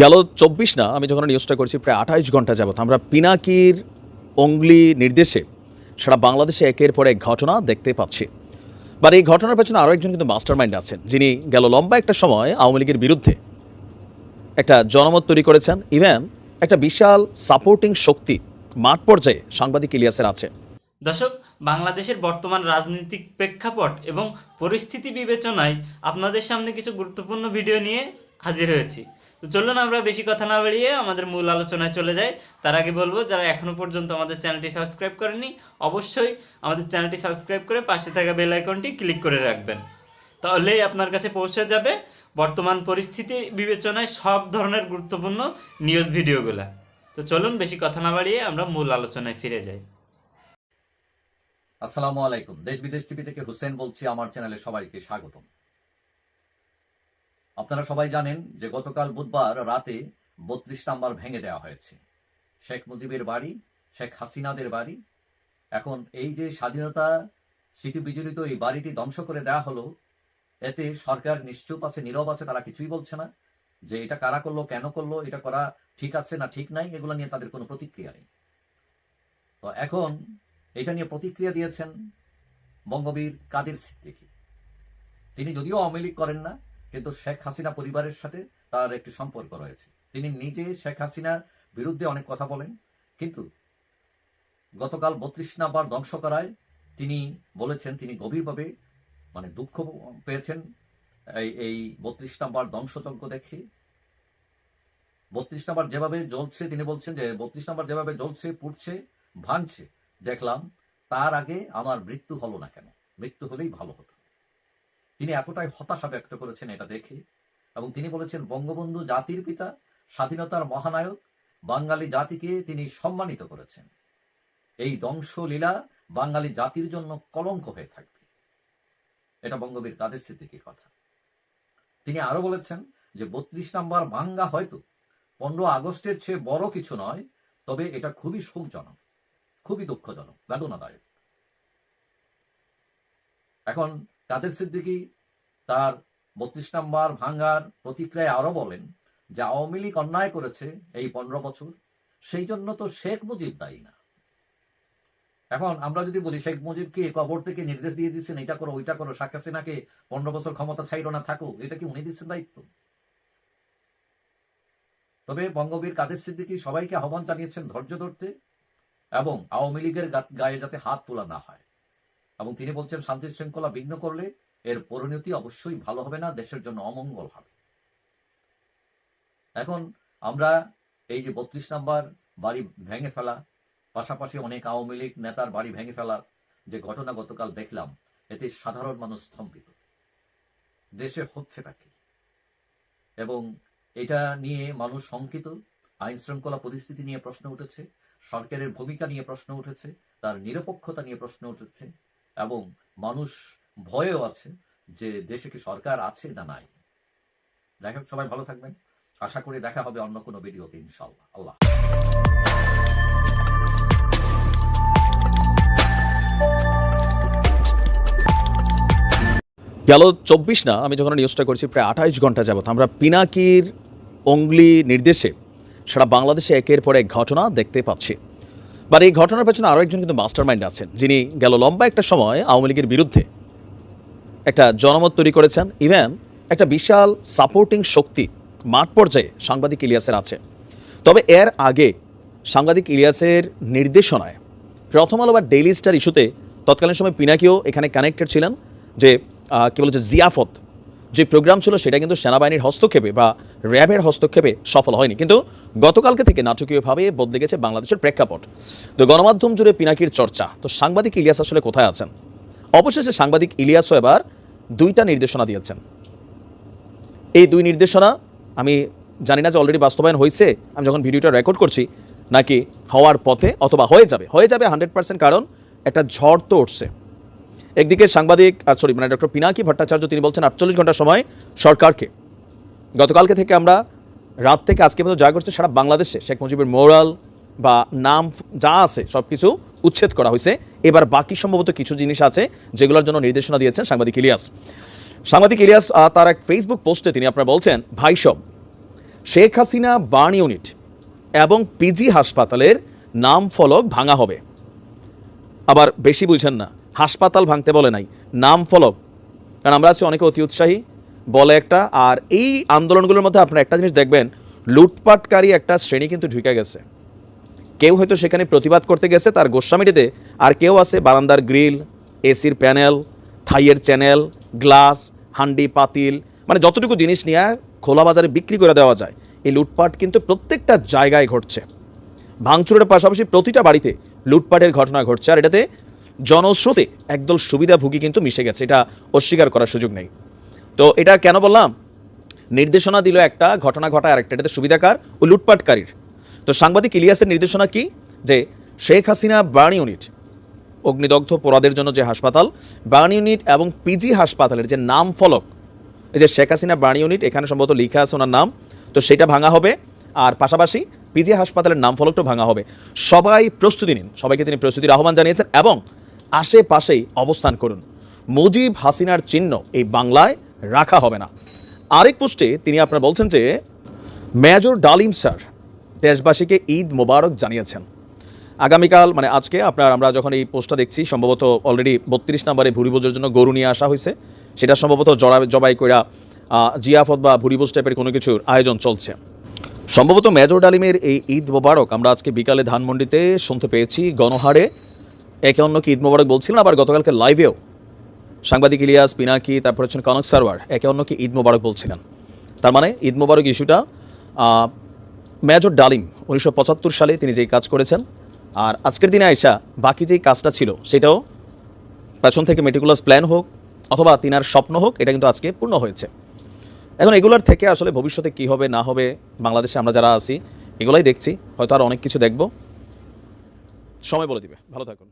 গেল চব্বিশ না, আমি যখন নিউজটা করছি প্রায় আঠাইশ ঘণ্টা যাবত, আমরা পিনাকির অঙ্গলি নির্দেশে সারা বাংলাদেশে একের পর এক ঘটনা দেখতে পাচ্ছি। বা এই ঘটনার পেছনে আরও একজন কিন্তু মাস্টার মাইন্ড আছেন, যিনি গেল লম্বা একটা সময় আওয়ামী লীগের বিরুদ্ধে একটা জনমত তৈরি করেছেন। ইভেন একটা বিশাল সাপোর্টিং শক্তি মাঠ পর্যায়ে সাংবাদিক ইলিয়াসের আছে। দর্শক, বাংলাদেশের বর্তমান রাজনৈতিক প্রেক্ষাপট এবং পরিস্থিতি বিবেচনায় আপনাদের সামনে কিছু গুরুত্বপূর্ণ ভিডিও নিয়ে হাজির হয়েছি। তো চলুন আমরা বেশি কথা না বাড়িয়ে আমাদের মূল আলোচনায় চলে যাই। তার আগে বলব, যারা এখনও পর্যন্ত আমাদের চ্যানেলটি সাবস্ক্রাইব করেনি অবশ্যই আমাদের চ্যানেলটি সাবস্ক্রাইব করে পাশে থাকা বেল আইকনটি ক্লিক করে রাখবেন। তাহলেই আপনার কাছে পৌঁছে যাবে বর্তমান পরিস্থিতি বিবেচনায় সব ধরনের গুরুত্বপূর্ণ নিউজ ভিডিওগুলা। তো চলুন বেশি কথা না বাড়িয়ে আমরা মূল আলোচনায় ফিরে যাই। আসসালামু আলাইকুম। দেশ বিদেশ টিভি থেকে হুসেন বলছি, আমার চ্যানেলে সবাইকে স্বাগতম। আপনারা সবাই জানেন যে গতকাল বুধবার রাতে বত্রিশ নাম্বার ভেঙে দেওয়া হয়েছে। শেখ মুজিবের বাড়ি, শেখ হাসিনাদের বাড়ি। এখন এই যে স্বাধীনতা স্মৃতি বিজড়িত এই বাড়িটি ধ্বংস করে দেওয়া হলো, এতে সরকার নিশ্চুপ আছে, নীরব আছে, তারা কিছুই বলছে না যে এটা কারা করল, কেন করল, এটা করা ঠিক আছে না ঠিক নাই, এগুলো নিয়ে তাদের কোনো প্রতিক্রিয়া নেই। তো এখন এটা নিয়ে প্রতিক্রিয়া দিয়েছেন বঙ্গবীর কাদের সিদ্দিকী। তিনি যদিও আওয়ামী লীগ করেন না কিন্তু শেখ হাসিনা পরিবারের সাথে তার একটি সম্পর্ক রয়েছে। তিনি নিজে শেখ হাসিনার বিরুদ্ধে অনেক কথা বলেন, কিন্তু গতকাল বত্রিশ নাম্বার ধ্বংস করায় তিনি বলেছেন, তিনি গভীরভাবে মানে দুঃখ পেয়েছেন এই এই বত্রিশ নাম্বার ধ্বংসযজ্ঞ দেখে। বত্রিশ নাম্বার যেভাবে জ্বলছে, তিনি বলছেন যে বত্রিশ নাম্বার যেভাবে জ্বলছে, পুড়ছে, ভাঙছে, দেখলাম, তার আগে আমার মৃত্যু হলো না কেন? মৃত্যু হলেই ভালো হতো। তিনি এতটাই হতাশা ব্যক্ত করেছেন এটা দেখে। এবং তিনি বলেছেন, বঙ্গবন্ধু জাতির পিতা, স্বাধীনতার মহানায়ক, বাঙালি জাতিকে তিনি সম্মানিত করেছেন। এই ধ্বংসলীলা বাঙালি জাতির জন্য কলঙ্ক হয়ে থাকবে। এটা বঙ্গবীর কাদের সিদ্দিকির কথা। তিনি আরও বলেছেন যে, বত্রিশ নাম্বার ভাঙ্গা হয়তো পনেরো আগস্টের চেয়ে বড় কিছু নয়, তবে এটা খুবই শোকজনক, খুবই দুঃখজনক, বেদনাদায়ক। এখন কাদের সিদ্দিকী? তার বত্রিশ নাম্বার ভাঙ্গার প্রতিক্রিয়ায় আরও বলেন, যে আওয়ামী লীগ অন্যায় করেছে এই পনেরো বছর, সেই জন্য তো শেখ মুজিব দায়ী না। এখন আমরা যদি বলি, শেখ মুজিবকে কবর থেকে নির্দেশ দিয়ে দিচ্ছেন এটা করো, ওইটা করো, শেখ হাসিনাকে পনেরো বছর ক্ষমতা ছাইরো না থাকো এটা কি উনি দিচ্ছেন দায়িত্ব? তবে বঙ্গবীর কাদের সিদ্দিকী সবাইকে আহ্বান জানিয়েছেন ধৈর্য ধরতে এবং আওয়ামী লীগের গায়ে যাতে হাত তোলা না হয়। এবং তিনি বলছেন, শান্তি শৃঙ্খলা বিঘ্ন করলে এর পরিণতি অবশ্যই ভালো হবে না, দেশের জন্য অমঙ্গল হবে। এখন আমরা এই যে বত্রিশ নাম্বার বাড়ি ভেঙে ফেলা, পাশাপাশি অনেক আওয়ামী লীগ নেতার বাড়ি ভেঙে ফেলার যে ঘটনা গতকাল দেখলাম, এতে সাধারণ মানুষ স্তম্ভিত। দেশে হচ্ছেটা কি? এবং এটা নিয়ে মানুষ শঙ্কিত, আইন শৃঙ্খলা পরিস্থিতি নিয়ে প্রশ্ন উঠেছে, সরকারের ভূমিকা নিয়ে প্রশ্ন উঠেছে, তার নিরপেক্ষতা নিয়ে প্রশ্ন উঠেছে। এবং মানুষ ভয়েও আছে যে দেশে কি সরকার আছে না নাই। যাই হোক, সবাই ভালো থাকবেন। আশা করি দেখা হবে অন্য কোনো ভিডিওতে ইনশাল্লাহ আল্লাহ গেল চব্বিশ না, আমি যখন নিউজটা করছি প্রায় আঠাইশ ঘণ্টা যাবত, আমরা পিনাকির অঙ্গলি নির্দেশে সারা বাংলাদেশে একের পর এক ঘটনা দেখতে পাচ্ছি। বা এই ঘটনার পেছনে আরও একজন কিন্তু মাস্টার মাইন্ড আছেন, যিনি গেল লম্বা একটা সময় আওয়ামী লীগের বিরুদ্ধে একটা জনমত তৈরি করেছেন। ইভেন একটা বিশাল সাপোর্টিং শক্তি মাঠ পর্যায়ে সাংবাদিক ইলিয়াসের আছে। তবে এর আগে সাংবাদিক ইলিয়াসের নির্দেশনায় প্রথম আলো বা ডেইলি স্টার ইস্যুতে তৎকালীন সময় পিনাকিও এখানে কানেক্টেড ছিলেন যে কি বলেছে জিয়াফত যে প্রোগ্রাম ছিল সেটা কিন্তু সেনাবাহিনীর হস্তক্ষেপে বা র্যাবের হস্তক্ষেপে সফল হয়নি। কিন্তু গতকালকে থেকে নাটকীয়ভাবে বদলে গেছে বাংলাদেশের প্রেক্ষাপট। তো গণমাধ্যম জুড়ে পিনাকির চর্চা। তো সাংবাদিক ইলিয়াস আসলে কোথায় আছেন? অবশেষে সাংবাদিক ইলিয়াসও এবার দুইটা নির্দেশনা দিয়েছেন। এই দুই নির্দেশনা, আমি জানি না যে অলরেডি বাস্তবায়ন হয়েছে, আমি যখন ভিডিওটা রেকর্ড করছি, নাকি হওয়ার পথে অথবা হয়ে যাবে। হয়ে যাবে হান্ড্রেড পার্সেন্ট কারণ একটা ঝড় তো উঠছে। একদিকে সাংবাদিক, আর সরি মানে ডক্টর পিনাকি ভট্টাচার্য, তিনি বলছেন আটচল্লিশ ঘণ্টা সময় সরকারকে। গতকালকে থেকে আমরা রাত থেকে আজকে পর্যন্ত যা করছে সারা বাংলাদেশে, শেখ মুজিবের মোরাল বা নাম যা আছে সব কিছু উচ্ছেদ করা হয়েছে। এবার বাকি সম্ভবত কিছু জিনিস আছে, যেগুলোর জন্য নির্দেশনা দিয়েছেন সাংবাদিক ইলিয়াস। সাংবাদিক ইলিয়াস তার এক ফেসবুক পোস্টে তিনি আপনারা বলছেন ভাই সব শেখ হাসিনা বার্ন ইউনিট এবং পিজি হাসপাতালের নাম ফলক ভাঙা হবে। আবার বেশি বুঝেন না। হাসপাতাল ভাঙতে বলে নাই, নাম ফলক কারণ আমরা আছি, অনেকে অতি উৎসাহী, বলে একটা, আর এই আন্দোলনগুলোর মধ্যে আপনারা একটা জিনিস দেখবেন, লুটপাটকারী একটা শ্রেণি কিন্তু ঢুকে গেছে। কেউ হয়তো সেখানে প্রতিবাদ করতে গেছে তার গোস্বামীটিতে আর কেউ আছে বারান্দার গ্রিল, এসির প্যানেল, থাইয়ের চ্যানেল, গ্লাস, হান্ডি, পাতিল মানে যতটুকু জিনিস নিয়ে খোলা বাজারে বিক্রি করে দেওয়া যায়, এই লুটপাট কিন্তু প্রত্যেকটা জায়গায় ঘটছে। ভাঙচুরের পাশাপাশি প্রতিটা বাড়িতে লুটপাটের ঘটনা ঘটছে, আর এটাতে জনস্রোতে একদল সুবিধাভোগী কিন্তু মিশে গেছে, এটা অস্বীকার করার সুযোগ নেই। তো এটা কেন বললাম? নির্দেশনা দিল একটা, ঘটনা ঘটায় আরেকটা, এটাতে সুবিধাকার ও লুটপাটকারীর। তো সাংবাদিক ইলিয়াসের নির্দেশনা কি? যে শেখ হাসিনা বার্ন ইউনিট, অগ্নিদগ্ধ পোড়াদের জন্য যে হাসপাতাল, বার্ন ইউনিট এবং পিজি হাসপাতালের যে নাম ফলক, এই যে শেখ হাসিনা বার্ন ইউনিট, এখানে সম্ভবত লেখা আছে ওনার নাম, তো সেটা ভাঙা হবে। আর পাশাপাশি পিজি হাসপাতালের নাম ফলকটাও ভাঙা হবে। সবাই প্রস্তুতি নিন, সবাইকে তিনি প্রস্তুতির আহ্বান জানিয়েছেন এবং আশেপাশেই অবস্থান করুন। মুজিব হাসিনার চিহ্ন এই বাংলায় রাখা হবে না। আরেক পোস্টে তিনি আপনার বলছেন যে, মেজর ডালিম স্যার দেশবাসীকে ঈদ মোবারক জানিয়েছেন। আগামীকাল মানে আজকে আপনার আমরা যখন এই পোস্টটা দেখছি, সম্ভবত অলরেডি বত্রিশ নম্বরে ভুরিভোজের জন্য গরু নিয়ে আসা হয়েছে। সেটা সম্ভবত জড়া, জবাই কইরা জিয়াফত বা ভুরিভোজ টাইপের কোনো কিছুর আয়োজন চলছে। সম্ভবত মেজর ডালিমের এই ঈদ মোবারক আমরা আজকে বিকালে ধানমন্ডিতে শুনতে পেয়েছি। গণহারে একে অন্যকে ঈদ মোবারক বলছিলেন, আবার গতকালকে লাইভেও সাংবাদিক ইলিয়াস, পিনাকি, তারপর হচ্ছেন কনক সারওয়ার, একে অন্যকে ঈদ মোবারক বলছিলেন। তার মানে ঈদ মোবারক ইস্যুটা মেজর ডালিম উনিশশো পঁচাত্তর সালে তিনি যেই কাজ করেছেন, আর আজকের দিনে আইসা বাকি যেই কাজটা ছিল, সেটাও পেছন থেকে মেটিকুলাস প্ল্যান হোক, অথবা তিনার স্বপ্ন হোক, এটা কিন্তু আজকে পূর্ণ হয়েছে। এখন এগুলোর থেকে আসলে ভবিষ্যতে কি হবে, না হবে, বাংলাদেশে আমরা যারা আছি, এগুলাই দেখছি, হয়তো আর অনেক কিছু দেখব। সময় বলে দিবে। ভালো থাকুন।